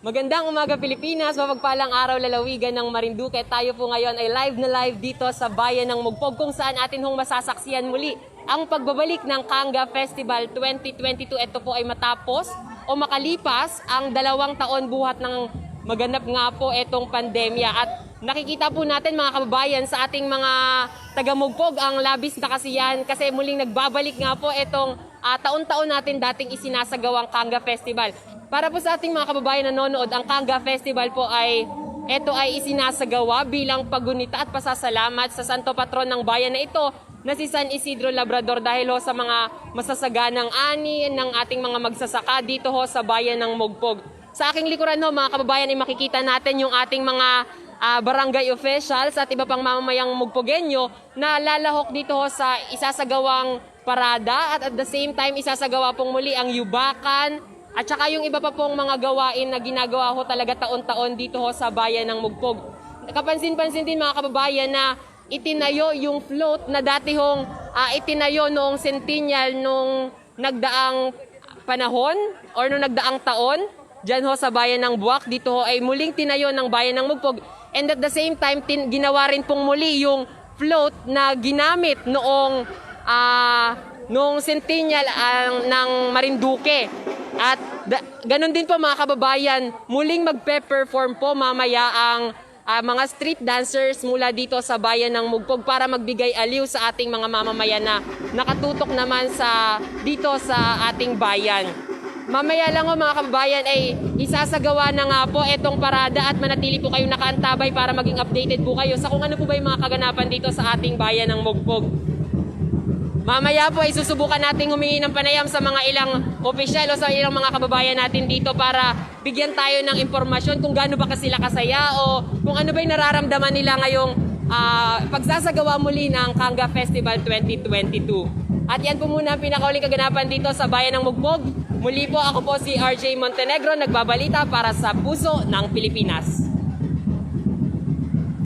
Magandang umaga Pilipinas, mapagpalang araw lalawigan ng Marinduque. Tayo po ngayon ay live na live dito sa bayan ng Mugpog kung saan atin hong masasaksiyan muli ang pagbabalik ng Kanga Festival 2022. Ito po ay matapos o makalipas ang dalawang taon buhat ng maganap nga po itong pandemya at nakikita po natin mga kababayan sa ating mga taga-Mugpog ang labis na kasiyahan kasi muling nagbabalik nga po itong ah, taon-taon natin dating isinasagawang Kanga Festival. Para po sa ating mga kababayan na nanonood, ang Kanga Festival po ay ito ay isinasagawa bilang pagunita at pasasalamat sa Santo Patron ng bayan na ito na si San Isidro Labrador dahil ho sa mga masasaganang ani ng ating mga magsasaka dito ho sa bayan ng Mugpog. Sa aking likuran ho mga kababayan ay makikita natin yung ating mga ah, barangay officials at iba pang mamamayang Mugpogenyo na lalahok dito ho sa isasagawang parada at at the same time isasagawa pong muli ang yubakan at saka yung iba pa pong mga gawain na ginagawa ho talaga taon-taon dito ho sa bayan ng Mugpog. Kapansin-pansin din mga kababayan na itinayo yung float na dati hong ah, itinayo noong centennial nung nagdaang panahon or nung nagdaang taon dyan ho sa bayan ng Buwak. Dito ho ay muling tinayo ng bayan ng Mugpog. And at the same time, tin- ginawa rin pong muli yung float na ginamit noong ah noong centennial ang ng Marinduque. At da- ganun din po mga kababayan, muling magpe-perform po mamaya ang ah, mga street dancers mula dito sa bayan ng Mugpog para magbigay aliw sa ating mga mamamayan na nakatutok naman sa dito sa ating bayan. Mamaya lang ho mga kababayan ay isasagawa na nga po itong parada at manatili po kayong nakaantabay para maging updated po kayo sa kung ano po ba yung mga kaganapan dito sa ating bayan ng Mugpog. Mamaya po ay susubukan nating humingi ng panayam sa mga ilang opisyal o sa ilang mga kababayan natin dito para bigyan tayo ng impormasyon kung gaano ba sila kasaya o kung ano ba yung nararamdaman nila ngayong ah, pagsasagawa muli ng Kanga Festival 2022. At yan po muna ang pinakauling kaganapan dito sa bayan ng Mugpog. Muli po ako po si RJ Montenegro, nagbabalita para sa Puso ng Pilipinas.